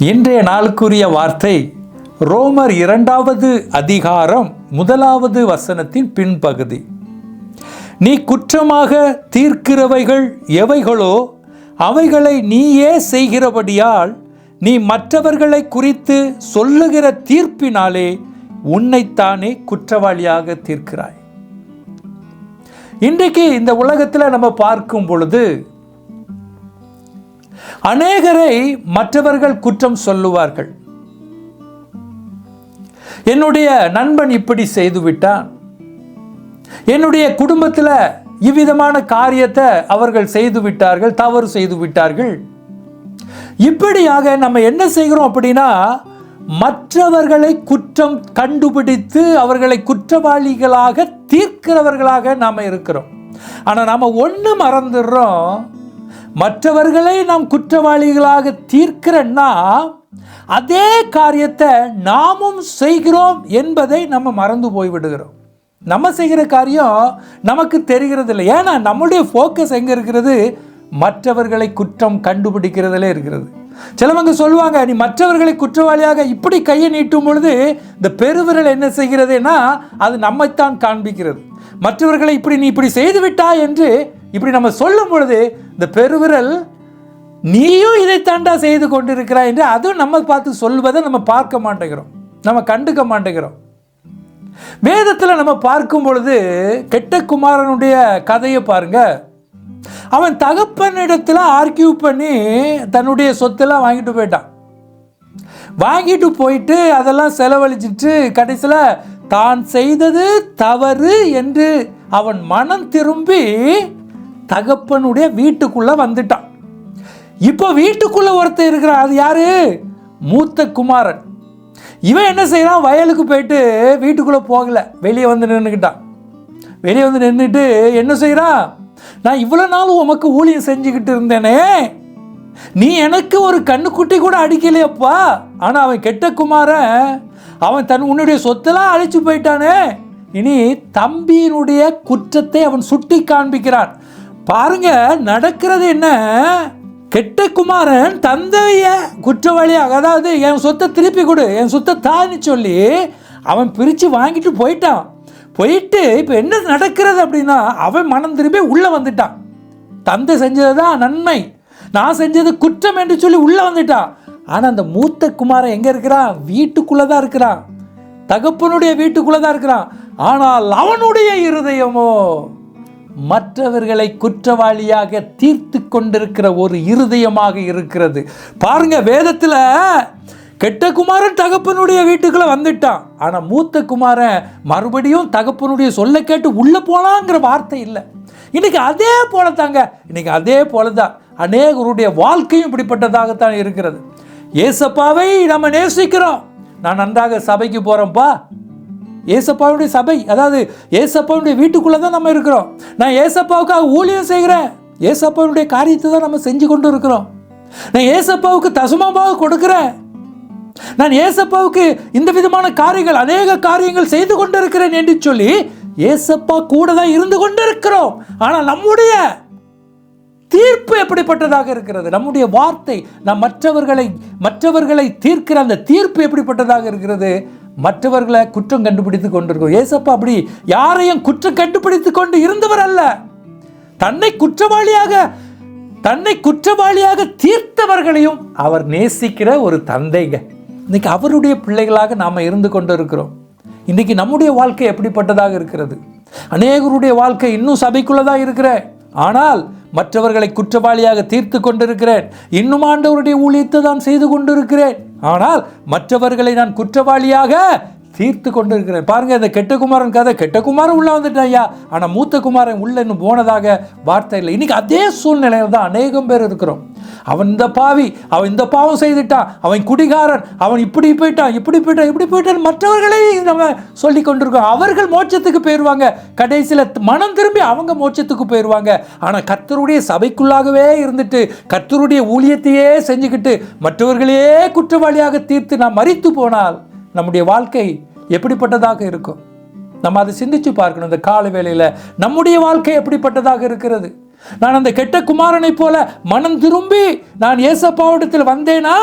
இன்றைய நாளுக்குரிய வார்த்தை ரோமர் இரண்டாவது அதிகாரம் முதலாவது வசனத்தின் பின்பகுதி. நீ குற்றமாக தீர்க்கிறவைகள் எவைகளோ அவைகளை நீயே செய்கிறபடியால் நீ மற்றவர்களை குறித்து சொல்லுகிற தீர்ப்பினாலே உன்னைத்தானே குற்றவாளியாக தீர்க்கிறாய். இன்றைக்கு இந்த உலகத்தில் நம்ம பார்க்கும் பொழுது அநேகரை மற்றவர்கள் குற்றம் சொல்லுவார்கள். என்னுடைய நண்பன் இப்படி செய்து விட்டான் என்னுடைய குடும்பத்தில் இவ்விதமான காரியத்தை அவர்கள் செய்து விட்டார்கள் தவறு செய்து விட்டார்கள் இப்படியாக நம்ம என்ன செய்கிறோம் அப்படின்னா மற்றவர்களை குற்றம் கண்டுபிடித்து அவர்களை குற்றவாளிகளாக தீர்க்கிறவர்களாக நாம் இருக்கிறோம். ஆனால் நாம் ஒன்று மறந்துடுறோம் மற்றவர்களை நாம் குற்றவாளிகளாக தீர்க்கிறன்னா அதே காரியத்தை நாமும் செய்கிறோம் என்பதை நம்ம மறந்து போய்விடுகிறோம். நம்ம செய்கிற காரியம் நமக்கு தெரிகிறது இல்லை ஏன்னா நம்முடைய ஃபோக்கஸ் எங்கே இருக்கிறது? மற்றவர்களை குற்றம் கண்டுபிடிக்கிறதுல இருக்கிறது. சிலவங்க சொல்லுவாங்க நீ மற்றவர்களை குற்றவாளியாக இப்படி கையை நீட்டும் பொழுது இந்த பெருவிரல் என்ன செய்கிறதுனா அது நம்மைத்தான் காண்பிக்கிறது. மற்றவர்களை இப்படி நீ இப்படி செய்து விட்டா என்று இப்படி நம்ம சொல்லும் பொழுது இந்த பெருவிரல் நீயும் இதைத்தாண்டா செய்து கொண்டிருக்கிறாய் என்று அதுவும் நம்ம பார்த்து சொல்வதை நம்ம பார்க்க மாட்டேங்கிறோம். நம்ம கண்டுக்க மாட்டேங்கிறோம். வேதத்தில் நம்ம பார்க்கும் பொழுது கெட்ட குமாரனுடைய கதையை பாருங்க. அவன் தகப்பனிடத்தில் ஆர்கியூ பண்ணி தன்னுடைய சொத்தெல்லாம் வாங்கிட்டு போயிட்டான். வாங்கிட்டு போயிட்டு அதெல்லாம் செலவழிச்சிட்டு கடைசியில் தான் செய்தது தவறு என்று அவன் மனம் திரும்பி தகப்பனுடைய வீட்டுக்குள்ளே வந்துட்டான். இப்போ வீட்டுக்குள்ளே ஒருத்தர் இருக்கிறான். அது யாரு? மூத்த குமாரன். இவன் என்ன செய்கிறான் வயலுக்கு போயிட்டு வீட்டுக்குள்ளே போகலை. வெளியே வந்து நின்றுக்கிட்டான் வெளியே வந்து நின்றுட்டு என்ன செய்கிறான் நான் இவ்வளோ நாள் உமக்கு ஊழியம் செஞ்சுக்கிட்டு இருந்தேனே. நீ எனக்கு ஒரு கண்ணுக்குட்டி கூட அடிக்கலையப்பா. ஆனால் அவன் கெட்ட குமாரன். அவன் தன் உன்னுடைய சொத்தெல்லாம் அழிச்சு போயிட்டானே. இனி தம்பியினுடைய குற்றத்தை அவன் சுட்டி காண்பிக்கிறான் பாருங்க நடக்கிறது என்ன? கெட்ட குமாரன் தந்தைய குற்றவாளியாக அதாவது என் சொத்தை திருப்பி கொடு என் சொத்தை தான்னு சொல்லி அவன் பிரித்து வாங்கிட்டு போயிட்டான். போயிட்டு இப்போ என்ன நடக்கிறது அப்படின்னா அவன் மனம் திரும்பி உள்ளே வந்துட்டான். தந்தை செஞ்சது தான் நன்மை. நான் செஞ்சது குற்றம் என்று சொல்லி உள்ளே வந்துட்டான். ஆனால் அந்த மூத்த குமாரன் எங்கே இருக்கிறான்? வீட்டுக்குள்ளே தான் இருக்கிறான். தகப்பனுடைய வீட்டுக்குள்ளே தான் இருக்கிறான். ஆனால் அவனுடைய இருதயமோ மற்றவர்களை குற்றவாளியாக தீர்த்து கொண்டிருக்கிற ஒரு இருதயமாக இருக்கிறது. பாருங்க வேதத்தில் கெட்ட குமாரன் தகப்பனுடைய வீட்டுக்குள்ளே வந்துட்டான். ஆனால் மூத்த குமாரன் மறுபடியும் தகப்பனுடைய சொல்ல கேட்டு உள்ளே போகலாங்கிற வார்த்தை இல்லை. இன்னைக்கு அதே போல தாங்க இன்னைக்கு அதே போல தான் அநேகருடைய வாழ்க்கையும் இப்படிப்பட்டதாகத்தான் இருக்கிறது. ஏசப்பாவை நம்ம நேசிக்கிறோம். நான் நன்றாக சபைக்கு போகிறேன்ப்பா ஏசப்பாவுடைய சபை அதாவது ஏசப்பாவுடைய வீட்டுக்குள்ளே தான் நம்ம இருக்கிறோம். நான் ஏசப்பாவுக்காக ஊழியம் செய்கிறேன். ஏசப்பாவுடைய காரியத்தை தான் நம்ம செஞ்சு கொண்டு இருக்கிறோம் நான் ஏசப்பாவுக்கு தசுமமாக கொடுக்குறேன். நான் ஏசப்பாவுக்கு இந்த விதமான காரியங்கள் அநேக காரியங்கள் செய்து கொண்டிருக்கிறேன் என்று சொல்லி ஏசப்பா கூட தான் இருந்து கொண்டிருக்கிறோம். ஆனால் நம்முடைய தீர்ப்பு எப்படிப்பட்டதாக இருக்கிறது? நம்முடைய வார்த்தை நாம் மற்றவர்களை மற்றவர்களை தீர்க்கிற அந்த தீர்ப்பு எப்படிப்பட்டதாக இருக்கிறது? மற்றவர்களை குற்றம் கண்டுபிடித்து கொண்டிருக்கோம். ஏசப்பா அப்படி யாரையும் குற்றம் கண்டுபிடித்து கொண்டு இருந்தவர் அல்ல. தன்னை குற்றவாளியாக தன்னை குற்றவாளியாக தீர்த்தவர்களையும் அவர் நேசிக்கிற ஒரு தந்தைங்க. இன்னைக்கு அவருடைய பிள்ளைகளாக நாம் இருந்து கொண்டு இருக்கிறோம் இன்னைக்கு நம்முடைய வாழ்க்கை எப்படிப்பட்டதாக இருக்கிறது? அநேகருடைய வாழ்க்கை இன்னும் சபைக்குள்ளே தான் இருக்கிற. ஆனால் மற்றவர்களை குற்றவாளியாக தீர்த்து கொண்டிருக்கிறேன். இன்னும் ஆண்டவருடைய ஊழியத்தை தான் செய்து கொண்டிருக்கிறேன். ஆனால் மற்றவர்களை நான் குற்றவாளியாக தீர்த்து கொண்டிருக்கிறேன் பாருங்க இந்த கெட்ட குமாரன் கதை. கெட்ட குமாரன் உள்ள வந்துட்டான் ஐயா. ஆனால் மூத்த குமாரன் உள்ள இன்னும் போனதாக வார்த்தை இல்லை இன்னைக்கு அதே சூழ்நிலையில் தான் அநேகம் பேர் இருக்கிறோம். அவன் இந்த பாவி அவன் இந்த பாவம் செய்துட்டான். அவன் குடிகாரன் அவன் இப்படி போயிட்டான் இப்படி போயிட்டான் இப்படி போயிட்டான். மற்றவர்களை நம்ம சொல்லி கொண்டிருக்கோம். அவர்கள் மோட்சத்துக்கு போயிடுவாங்க கடைசியில் மனம் திரும்பி அவங்க மோட்சத்துக்கு போயிடுவாங்க ஆனால் கர்த்தருடைய சபைக்குள்ளாகவே இருந்துட்டு கர்த்தருடைய ஊழியத்தையே செஞ்சுக்கிட்டு மற்றவர்களையே குற்றவாளியாக தீர்த்து நாம் மறித்து போனால் நம்முடைய வாழ்க்கை எப்படிப்பட்டதாக இருக்கும்? நம்ம அதை சிந்திச்சு பார்க்கணும். இந்த கால வேளையில் நம்முடைய வாழ்க்கை எப்படிப்பட்டதாக இருக்கிறது? நான் அந்த கெட்ட குமாரனைப் போல மனம் திரும்பி நான் ஏசப்பாவிடத்தில் வந்தேனா?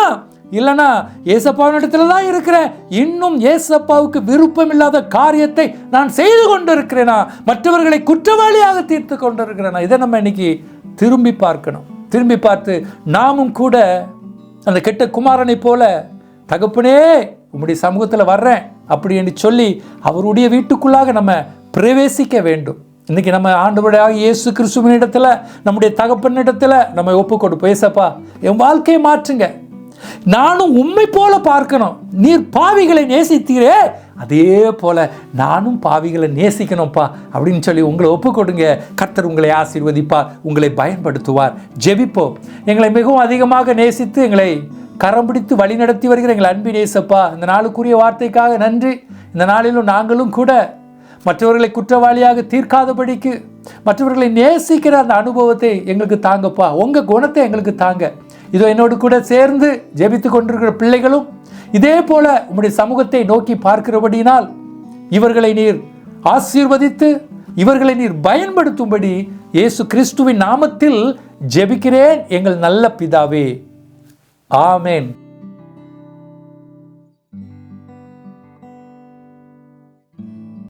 இல்லைனா ஏசப்பாவின் இடத்துல தான் இருக்கிறேன். இன்னும் ஏசப்பாவுக்கு விருப்பம் இல்லாத காரியத்தை நான் செய்து கொண்டிருக்கிறேனா? மற்றவர்களை குற்றவாளியாக தீர்த்து கொண்டிருக்கிறேனா? இதை நம்ம இன்னைக்கு திரும்பி பார்க்கணும். திரும்பி பார்த்து நாமும் கூட அந்த கெட்ட குமாரனை போல தகப்பனே உம்முடைய சமூகத்தில் வர்றேன் அப்படி என்று சொல்லி அவருடைய வீட்டுக்குள்ளாக நம்ம பிரவேசிக்க வேண்டும். இன்றைக்கி நம்ம ஆண்டவராக இயேசு கிறிஸ்துவின் இடத்துல நம்முடைய தகப்பன் நம்ம ஒப்பு கொடுப்போம் ஏசப்பா என் வாழ்க்கையை மாற்றுங்க. நானும் உண்மை போல பார்க்கணும். நீர் பாவிகளை நேசித்தீரே. அதே போல நானும் பாவிகளை நேசிக்கணும்ப்பா அப்படின்னு சொல்லி உங்களை ஒப்பு கொடுங்க கர்த்தர் உங்களை ஆசீர்வதிப்பார் உங்களை பயன்படுத்துவார். ஜெபிப்போம். எங்களை மிகவும் அதிகமாக நேசித்து எங்களை கரம் பிடித்து வழி நடத்தி வருகிற எங்கள் அன்பின் நேசப்பா இந்த நாளுக்குரிய வார்த்தைக்காக நன்றி. இந்த நாளிலும் நாங்களும் கூட மற்றவர்களை குற்றவாளியாக தீர்க்காதபடிக்கு மற்றவர்களை நேசிக்கிற அந்த அனுபவத்தை எங்களுக்கு தாங்கப்பா. உங்கள் குணத்தை எங்களுக்கு தாங்க. இதோ என்னோடு கூட சேர்ந்து ஜெபித்து கொண்டிருக்கிற பிள்ளைகளும் இதே போல உம்முடைய சமூகத்தை நோக்கி பார்க்கிறபடியினால் இவர்களை நீர் ஆசீர்வதித்து இவர்களை நீர் பயன்படுத்தும்படி இயேசு கிறிஸ்துவின் நாமத்தில் ஜெபிக்கிறேன். எங்கள் நல்ல பிதாவே. ஆமென்